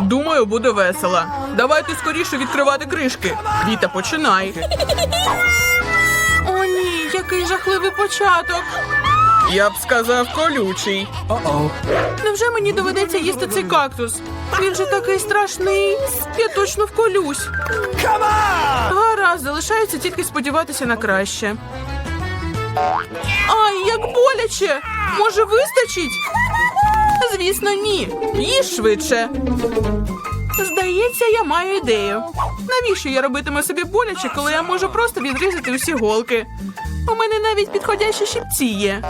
Думаю, буде весело. Давайте скоріше відкривати кришки. Віта, починай. О, ні, який жахливий початок. Я б сказав колючий. Невже мені доведеться їсти цей кактус? Він же такий страшний. Я точно вколюсь. Гаразд, залишається тільки сподіватися на краще. Ай, як боляче! Може, вистачить? Звісно, ні. Їж швидше. Здається, я маю ідею. Навіщо я робитиму собі боляче, коли я можу просто відрізати усі голки? У мене навіть підходящі щипці є.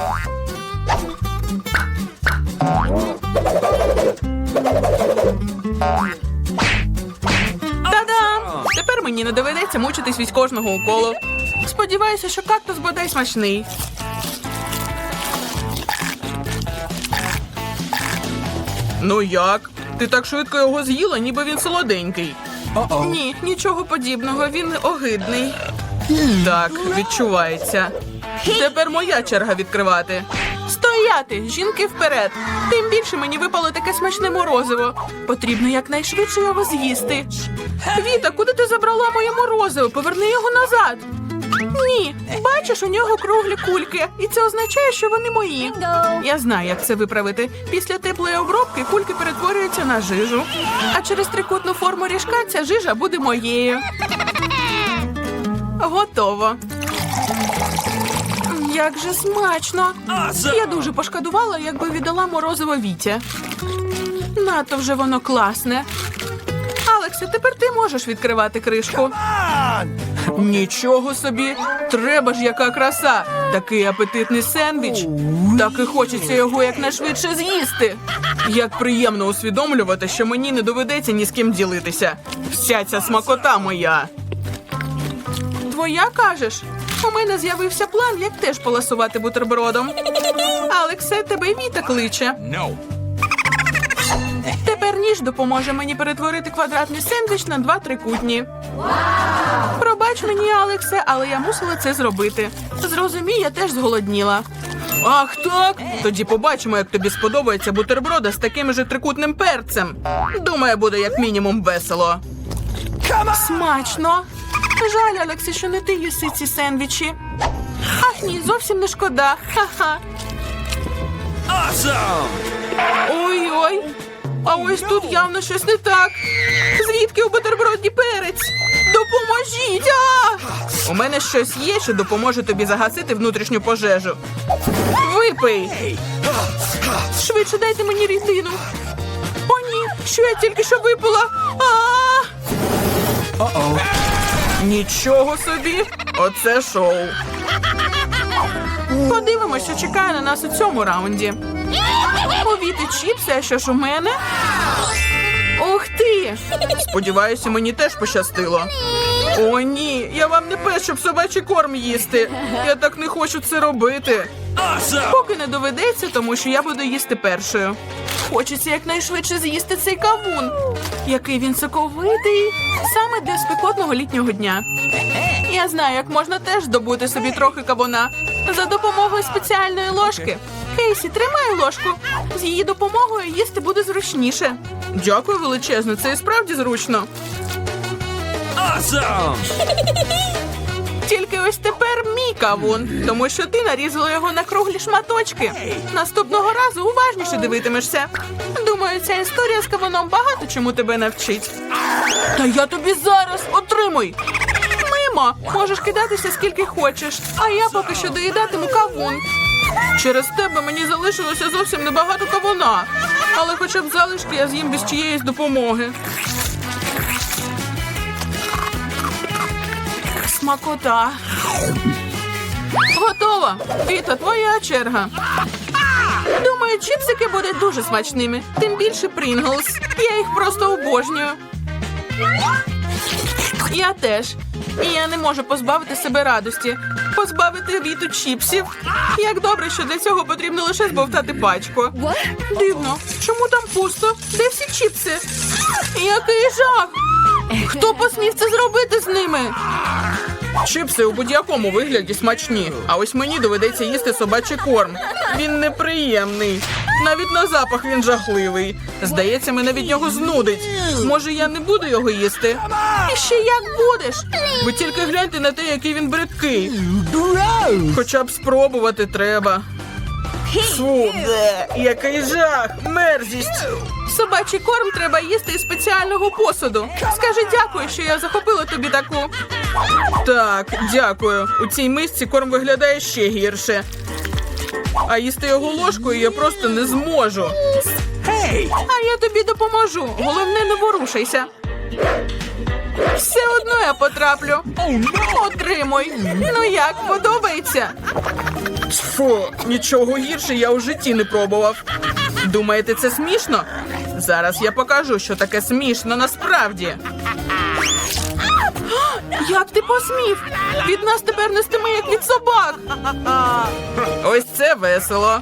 Та-дам! Тепер мені не доведеться мучитись від кожного уколу. Сподіваюся, що кактус бодай смачний. Ну як? Ти так швидко його з'їла, ніби він солоденький. Ні, нічого подібного, він огидний. Так, відчувається. Тепер моя черга відкривати. Стояти! Жінки вперед! Тим більше мені випало таке смачне морозиво. Потрібно якнайшвидше його з'їсти. Віта, куди ти забрала моє морозиво? Поверни його назад. Ні, бачиш, у нього круглі кульки, і це означає, що вони мої. Я знаю, як це виправити. Після теплої обробки кульки перетворюються на жижу. А через трикутну форму ріжка ця жижа буде моєю. Готово. Як же смачно! Я дуже пошкодувала, якби віддала морозиво Віті. Надто вже воно класне. Алексе, тепер ти можеш відкривати кришку. Нічого собі, треба ж яка краса! Такий апетитний сендвіч. Так і хочеться його якнайшвидше з'їсти. Як приємно усвідомлювати, що мені не доведеться ні з ким ділитися. Вся ця смакота моя. Твоя кажеш? У мене з'явився план, як теж поласувати бутербродом. Алексе, тебе Віта кличе. Ніж допоможе мені перетворити квадратний сендвіч на два трикутні. Пробач мені, Алексе, але я мусила це зробити. Зрозумій, я теж зголодніла. Ах так? Тоді побачимо, як тобі сподобається бутерброда з таким же трикутним перцем. Думаю, буде як мінімум весело. Смачно. Жаль, Алексе, що не ти їси ці сендвічі. Ах, ні, зовсім не шкода. Ха-ха. Ой-ой. А ось тут явно щось не так. Звідки у бутерброді перець? Допоможіть! А! У мене щось є, що допоможе тобі загасити внутрішню пожежу. Випий! Швидше дайте мені рідину. О, ні, що я тільки що випила. А! Нічого собі! Оце шоу. Подивимося, що чекає на нас у цьому раунді. Повіти чіпси, а що ж у мене? Ух ти! Сподіваюся, мені теж пощастило. О, ні, я вам не пес, щоб собачий корм їсти. Я так не хочу це робити. Поки не доведеться, тому що я буду їсти першою. Хочеться якнайшвидше з'їсти цей кавун. Який він соковитий, саме для спекотного літнього дня. Я знаю, як можна теж здобути собі трохи кавуна за допомогою спеціальної ложки. Кейсі, тримай ложку. З її допомогою їсти буде зручніше. Дякую величезно, це і справді зручно. Тільки ось тепер мій кавун, тому що ти нарізала його на круглі шматочки. Наступного разу уважніше дивитимешся. Думаю, ця історія з кавуном багато чому тебе навчить. Та я тобі зараз отримуй. Мимо, можеш кидатися скільки хочеш, а я поки що доїдатиму кавун. Через тебе мені залишилося зовсім небагато кавуна, але хоча б залишки я з'їм без чиєїсь допомоги. Смакота. Готово. Віта, твоя черга. Думаю, чіпсики будуть дуже смачними. Тим більше Принглс. Я їх просто обожнюю. Я теж. І я не можу позбавити себе радості. Позбавити віту чіпсів. Як добре, що для цього потрібно лише збовтати пачку. Дивно, чому там пусто? Де всі чіпси? Який жах! Хто посмів це зробити з ними? Чипси у будь-якому вигляді смачні, а ось мені доведеться їсти собачий корм. Він неприємний. Навіть на запах він жахливий. Здається, мене від нього знудить. Може, я не буду його їсти? І ще як будеш? Ви тільки гляньте на те, який він бридкий. Хоча б спробувати треба. Фу, який жах, мерзість. Собачий корм треба їсти із спеціального посуду. Скажи дякую, що я захопила тобі таку. Так, дякую. У цій мисці корм виглядає ще гірше. А їсти його ложкою я просто не зможу. А я тобі допоможу. Головне, не ворушайся. Все одно я потраплю. Отримуй. Ну як, подобається? Фу, нічого гірше я у житті не пробував. Думаєте, це смішно? Зараз я покажу, що таке смішно насправді. Як ти посмів? Від нас тепер нестиме, як від собак. Ось це весело.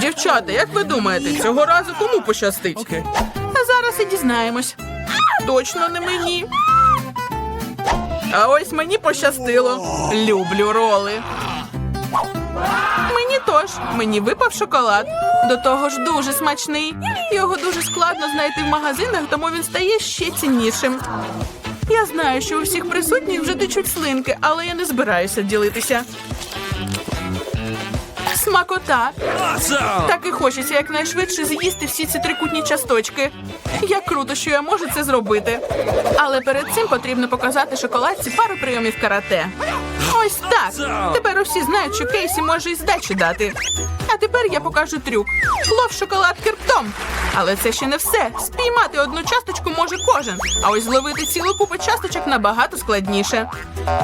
Дівчата, як ви думаєте, цього разу кому пощастить? А зараз і дізнаємось. Точно не мені. А ось мені пощастило. Люблю роли. Мені тож, мені випав шоколад. До того ж дуже смачний. Його дуже складно знайти в магазинах, тому він стає ще ціннішим. Я знаю, що у всіх присутніх вже течуть слинки, але я не збираюся ділитися. Смакота. Так і хочеться якнайшвидше з'їсти всі ці трикутні часточки. Як круто, що я можу це зробити. Але перед цим потрібно показати шоколадці пару прийомів карате. Ось так. Тепер усі знають, що Кейсі може і здачу дати. А тепер я покажу трюк. Лов шоколад кирптом. Але це ще не все. Спіймати одну часточку може кожен. А ось зловити цілу купу часточок набагато складніше.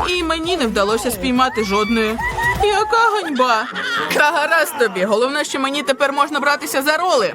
І мені не вдалося спіймати жодної. Яка ганьба! Та гаразд тобі. Головне, що мені тепер можна братися за роли.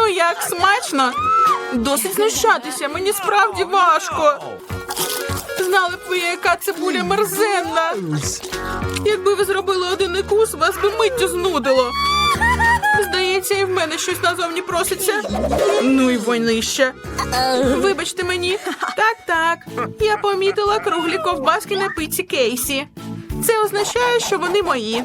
Ну як смачно? Досить знущатися, мені справді важко. Знали б ви, яка цибуля мерзенна. Якби ви зробили один укус, вас би миттю знудило. Здається, і в мене щось назовні проситься. Ну і войнище. Вибачте мені. Так, так. Я помітила круглі ковбаски на пиці Кейсі. Це означає, що вони мої.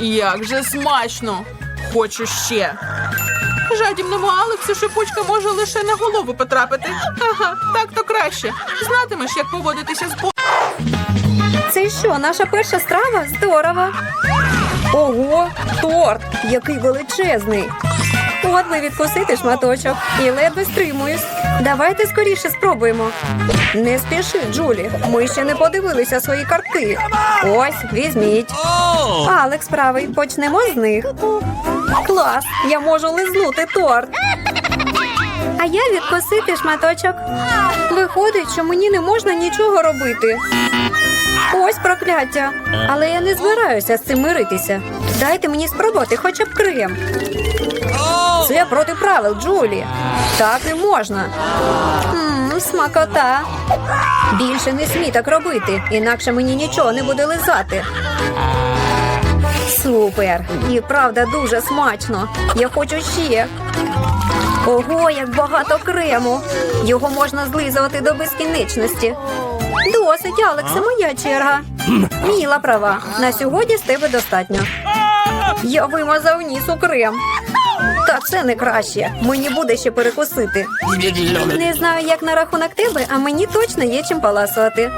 Як же смачно! Хочу ще. Жадібному Алексу шипучка може лише на голову потрапити. Ага, так то краще. Знатимеш, як поводитися з бо. Це що, наша перша страва? Здорово. Ого, торт, який величезний. От би відкусити шматочок і ледве стримуюсь. Давайте скоріше спробуємо. Не спіши, Джулі. Ми ще не подивилися свої картки. Ось, візьміть. Алекс правий, почнемо з них. Клас! Я можу лизнути торт. А я відкусити шматочок. Виходить, що мені не можна нічого робити. Ось прокляття. Але я не збираюся з цим миритися. Дайте мені спробувати хоча б крем. Це проти правил, Джулі. Так не можна. Мм, смакота. Більше не смій так робити, інакше мені нічого не буде лизати. Супер! І правда дуже смачно. Я хочу ще. Ого, як багато крему. Його можна злизувати до безкінечності. Досить, Алексе, моя черга. Міла права. На сьогодні з тебе достатньо. Я вимазав ніс у крем. Та це не краще. Мені буде ще перекусити. Не знаю, як на рахунок тебе, а мені точно є чим паласувати.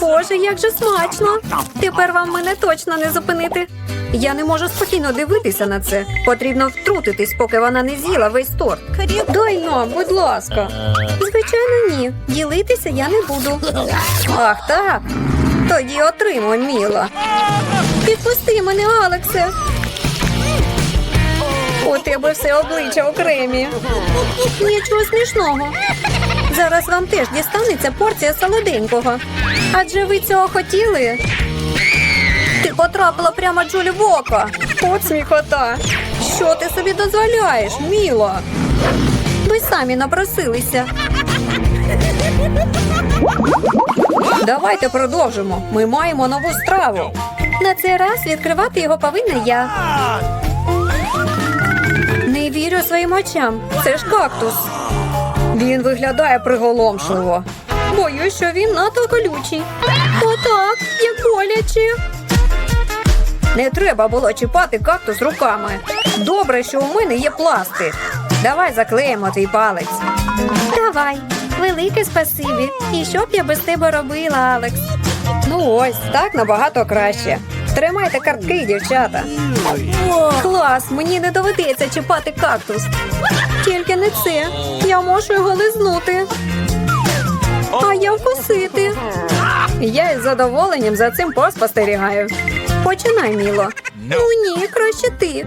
Боже, як же смачно! Тепер вам мене точно не зупинити. Я не можу спокійно дивитися на це. Потрібно втрутитись, поки вона не з'їла весь торт. Дай нам, будь ласка. Звичайно, ні. Ділитися я не буду. Ах, так. Тоді отримуй, Міла. Підпусти мене, Алексе. У тебе все обличчя у кремі. Нічого смішного. Зараз вам теж дістанеться порція солоденького. Адже ви цього хотіли. Ти потрапила прямо Джулі в око. От сміхота. Що ти собі дозволяєш, Міло? Ви самі напросилися. Давайте продовжимо. Ми маємо нову страву. На цей раз відкривати його повинна я. Не вірю своїм очам. Це ж кактус. Він виглядає приголомшливо. Боюсь, що він надто колючий. Отак, як боляче. Не треба було чіпати кактус руками. Добре, що у мене є пластик. Давай заклеїмо твій палець. Давай, велике спасибі. І що б я без тебе робила, Алекс? Ну ось, так набагато краще. Тримайте картки, дівчата. Клас, мені не доведеться чіпати кактус. Тільки не це. Я можу його лизнути. А я вкусити. Я із задоволенням за цим поспостерігаю. Починай, Міло. Ну ні, краще ти.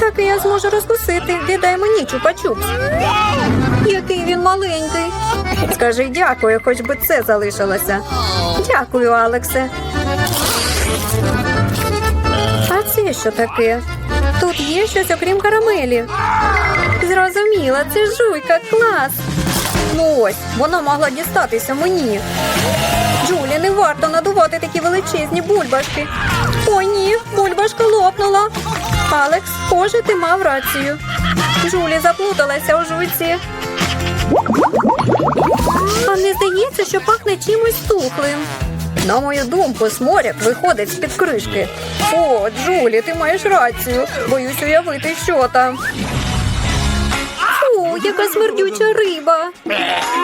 Так і я зможу розкусити. Віддай мені чупа-чупс. Який він маленький. Скажи дякую, хоч би це залишилося. Дякую, Алексе. А це що таке? Тут є щось окрім карамелі. Зрозуміла, це жуйка, клас. Ну ось, вона могла дістатися мені. Джулі, не варто надувати такі величезні бульбашки. О, ні, бульбашка лопнула. Алекс, схоже, ти мав рацію. Джулі заплуталася у жуйці. А не здається, що пахне чимось тухлим. На мою думку, сморяк виходить з-під кришки. О, Джулі, ти маєш рацію. Боюсь уявити, що там. Фу, яка смердюча риба.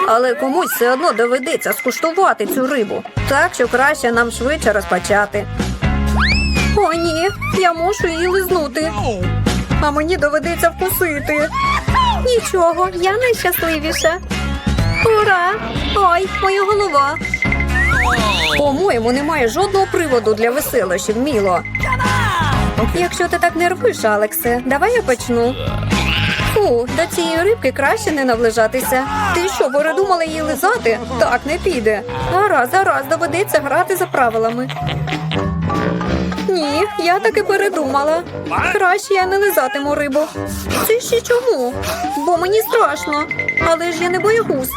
Але комусь все одно доведеться скуштувати цю рибу. Так що краще нам швидше розпочати. О, ні, я мушу її лизнути. А мені доведеться вкусити. Нічого, я найщасливіша. Ура! Ой, моя голова. По-моєму, немає жодного приводу для веселощів, Міло. Якщо ти так нервиш, Алексе, давай я почну. Фу, до цієї рибки краще не наближатися. Ти що, передумала її лизати? Так, не піде. Гаразд, гаразд, доведеться грати за правилами. Ні, я таки передумала. Краще я не лизатиму рибу. Це ще чому? Бо мені страшно. Але ж я не боягуз.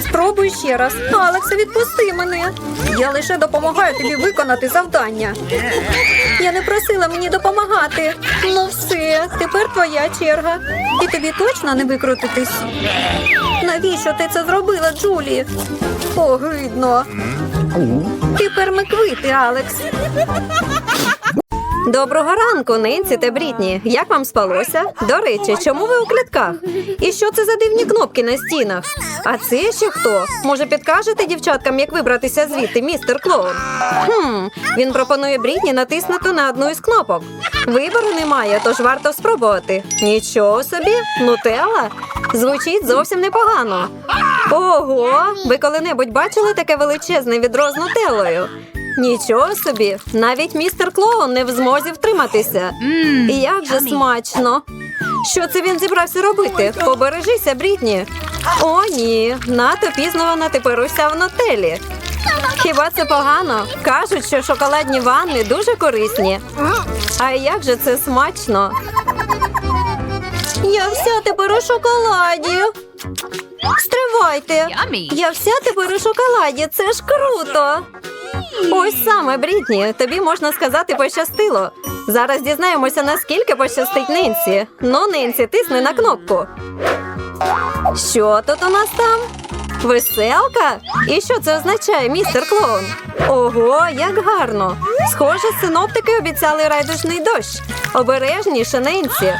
Спробуй ще раз. Алексе, відпусти мене. Я лише допомагаю тобі виконати завдання. Я не просила мені допомагати. Ну все, тепер твоя черга. І тобі точно не викрутитись. Навіщо ти це зробила, Джулі? Огидно. Тепер ми квити, Алекс. Доброго ранку, Ненсі та Брітні. Як вам спалося? До речі, чому ви у клітках? І що це за дивні кнопки на стінах? А це ще хто? Може, підкажете дівчаткам, як вибратися звідти, містер Клоун? Хм, він пропонує Брітні натиснути на одну із кнопок. Вибору немає, тож варто спробувати. Нічого собі, нутелла? Звучить зовсім непогано. Ого, ви коли-небудь бачили таке величезне відро з нутеллою? Нічого собі, навіть містер Клоун не в змозі втриматися. І Як же смачно. Що це він зібрався робити? Побережися, Брітні. О, ні, надто пізно вона тепер уся в нотелі. Хіба це погано? Кажуть, що шоколадні ванни дуже корисні. А як же це смачно? Я вся тепер у шоколаді. Стривайте. Я вся тепер у шоколаді. Це ж круто. Ось саме, Брітні, тобі можна сказати пощастило. Зараз дізнаємося, наскільки пощастить Ненсі. Ну, Ненсі, тисни на кнопку. Що тут у нас там? Веселка? І що це означає, містер клоун? Ого, як гарно! Схоже, синоптики обіцяли райдужний дощ. Обережніше, Ненсі.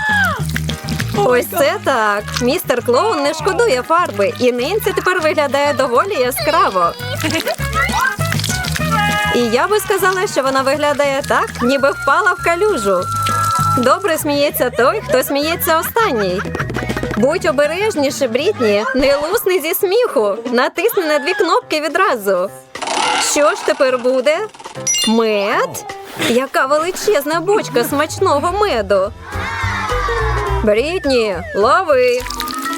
Ось це так. Містер клоун не шкодує фарби, і Ненсі тепер виглядає доволі яскраво. І я би сказала, що вона виглядає так, ніби впала в калюжу. Добре сміється той, хто сміється останній. Будь обережніше, Брітні, не лусни зі сміху. Натисни на дві кнопки відразу. Що ж тепер буде? Мед? Яка величезна бочка смачного меду. Брітні, лови.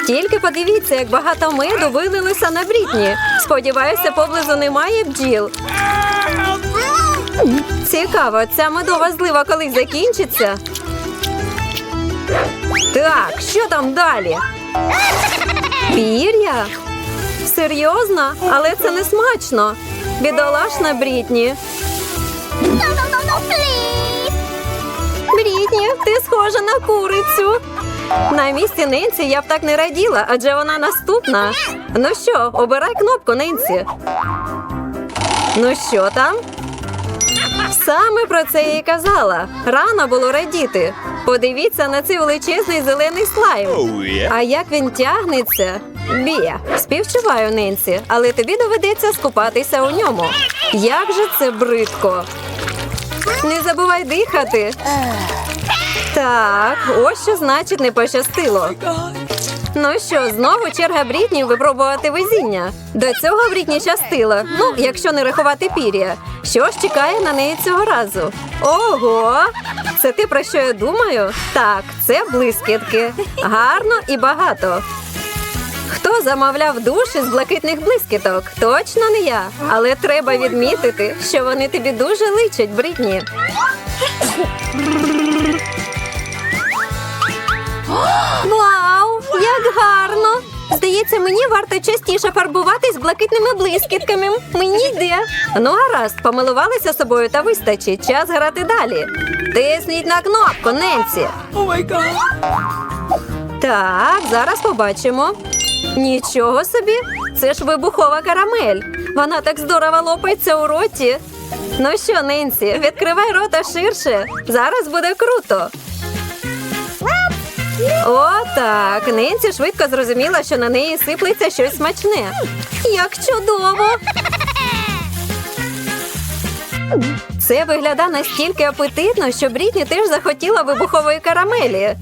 Тільки подивіться, як багато меду вилилося на Брітні. Сподіваюся, поблизу немає бджіл. Цікаво, ця медова злива колись закінчиться. Так, що там далі? Пір'я? Серйозно? Але це не смачно. Бідолашна Брітні. Брітні, ти схожа на курицю. На місці Ненсі я б так не раділа, адже вона наступна. Ну що, обирай кнопку Ненсі. Ну що там? Саме про це я й казала. Рано було радіти. Подивіться на цей величезний зелений слайм. А як він тягнеться? Бія, співчуваю Ненсі, але тобі доведеться скупатися у ньому. Як же це бридко. Не забувай дихати. Так, ось що значить не пощастило. Ну що, знову черга Брітні випробувати везіння. До цього Брітні щастило. Ну, якщо не рахувати пір'я. Що ж чекає на неї цього разу? Ого! Це ти про що я думаю? Так, це блискітки. Гарно і багато. Хто замовляв душ із блакитних блискіток? Точно не я. Але треба відмітити, що вони тобі дуже личать, Брітні. Вау, як гарно! Здається, мені варто частіше фарбуватись блакитними блискітками. Мені йде. Ну, гаразд, помилувалися собою та вистачить. Час грати далі. Тисніть на кнопку, Ненсі. Так, зараз побачимо. Нічого собі, це ж вибухова карамель. Вона так здорово лопається у роті. Ну що, Ненсі, відкривай рота ширше. Зараз буде круто. О, так. Ненсі швидко зрозуміла, що на неї сиплеться щось смачне. Як чудово! Це виглядає настільки апетитно, що Брітні теж захотіла вибухової карамелі.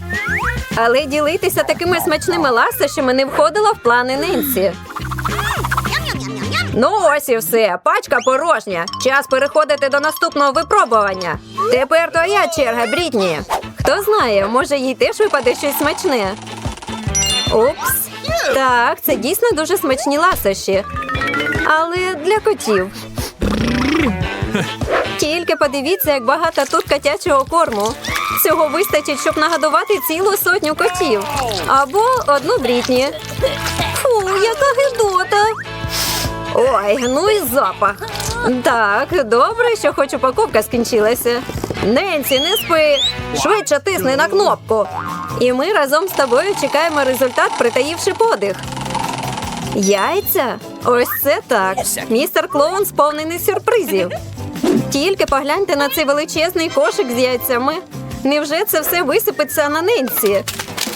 Але ділитися такими смачними ласощами не входило в плани Ненсі. Ну ось і все. Пачка порожня. Час переходити до наступного випробування. Тепер твоя черга, Брітні. Хто знає, може їй теж випаде щось смачне. Упс. Так, це дійсно дуже смачні ласощі. Але для котів. Тільки подивіться, як багато тут котячого корму. Цього вистачить, щоб нагодувати цілу сотню котів. Або одну брітні. Фу, яка гидота. Ой, ну і запах. Так, добре, що хоч упаковка скінчилася. Ненсі, не спи. Швидше тисни на кнопку. І ми разом з тобою чекаємо результат, притаївши подих. Яйця? Ось це так. Містер Клоун сповнений сюрпризів. Тільки погляньте на цей величезний кошик з яйцями. Невже це все висипеться на Ненсі?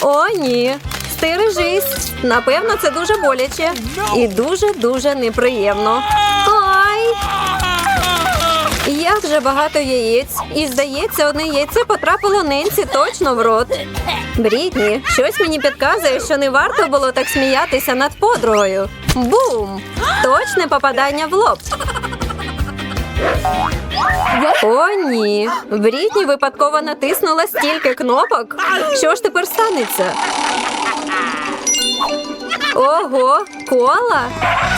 О, ні. Стережись. Напевно, це дуже боляче і дуже-дуже неприємно. Як же багато яєць. І здається, одне яйце потрапило Ненсі точно в рот. Брітні, щось мені підказує, що не варто було так сміятися над подругою. Бум! Точне попадання в лоб. О, ні. Брітні випадково натиснула стільки кнопок. Що ж тепер станеться? Ого, кола.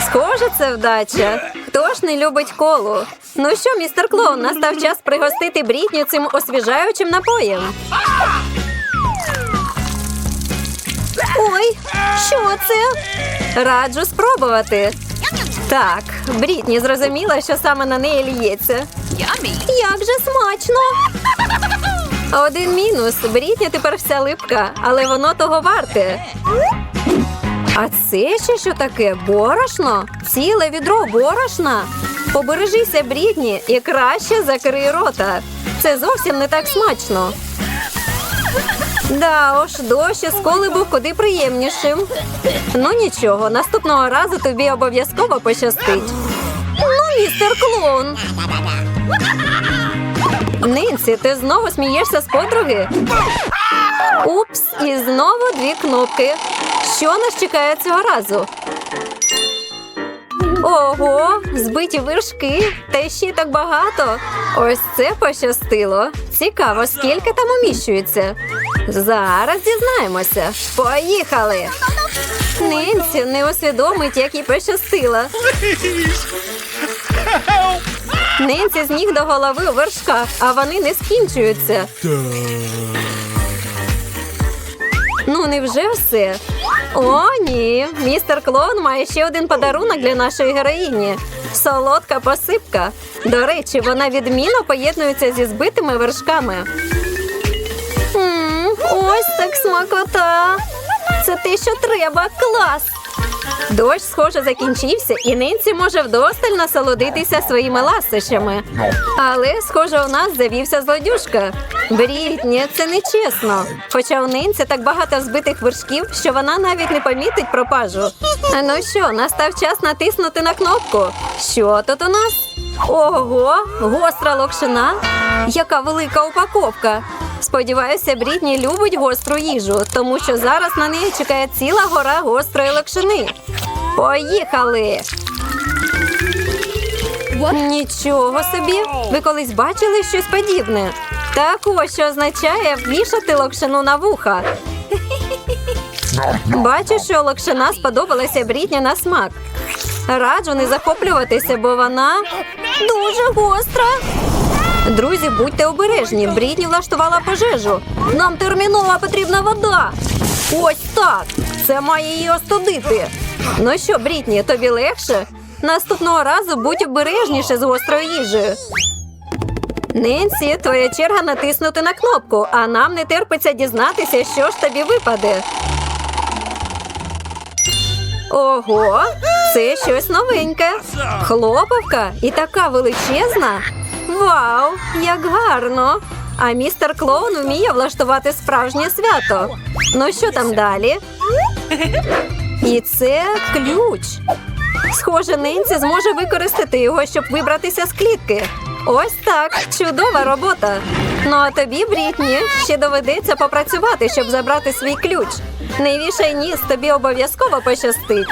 Схоже, це вдача. Хто ж не любить колу? Ну що, містер Клоун, настав час пригостити Брітні цим освіжаючим напоєм. Ой, що це? Раджу спробувати. Так, Брітні зрозуміла, що саме на неї ліється. Як же смачно! Один мінус. Брітні тепер вся липка, але воно того варте. А це ще що таке? Борошно? Ціле відро борошна? Побережися, Брітні, і краще закрий рота. Це зовсім не так смачно. Да уж, дощ коли був куди приємнішим. Ну нічого, наступного разу тобі обов'язково пощастить. Ну, містер клоун. Нинці, ти знову смієшся з подруги? Упс, і знову дві кнопки. Що нас чекає цього разу? Ого, збиті вершки, та ще так багато. Ось це пощастило. Цікаво, скільки там уміщується. Зараз дізнаємося. Поїхали! Нинці не усвідомить, як їй пощастило. Нинці з ніг до голови у вершках, а вони не скінчуються. Ну, невже все? О, ні. Містер Клоун має ще один подарунок для нашої героїні. Солодка посипка. До речі, вона відмінно поєднується зі збитими вершками. м ось так смакота. Це те, що треба. Клас. Дощ, схоже, закінчився, і нинці може вдосталь насолодитися своїми ласощами. Але, схоже, у нас завівся злодюжка. Брітні, це нечесно. Хоча у нинці так багато збитих вершків, що вона навіть не помітить пропажу. Ну що, настав час натиснути на кнопку. Що тут у нас? Ого, гостра локшина. Яка велика упаковка. Сподіваюся, Брітні любить гостру їжу, тому що зараз на неї чекає ціла гора гострої локшини. Поїхали! Нічого собі. Ви колись бачили щось подібне? Так ось що означає вішати локшину на вуха. Бачу, що локшина сподобалася Брітні на смак. Раджу не захоплюватися, бо вона дуже гостра. Друзі, будьте обережні. Брітні влаштувала пожежу. Нам терміново потрібна вода. Ось так. Це має її остудити. Ну що, Брітні, тобі легше? Наступного разу будь обережніше з гострою їжею. Ненсі, твоя черга натиснути на кнопку, а нам не терпиться дізнатися, що ж тобі випаде. Ого, це щось новеньке. Хлоповка і така величезна. Вау, як гарно! А містер Клоун вміє влаштувати справжнє свято. Ну що там далі? І це ключ. Схоже, Нинці зможе використати його, щоб вибратися з клітки. Ось так, чудова робота. Ну а тобі, Брітні, ще доведеться попрацювати, щоб забрати свій ключ. Вішай ніс, тобі обов'язково пощастить.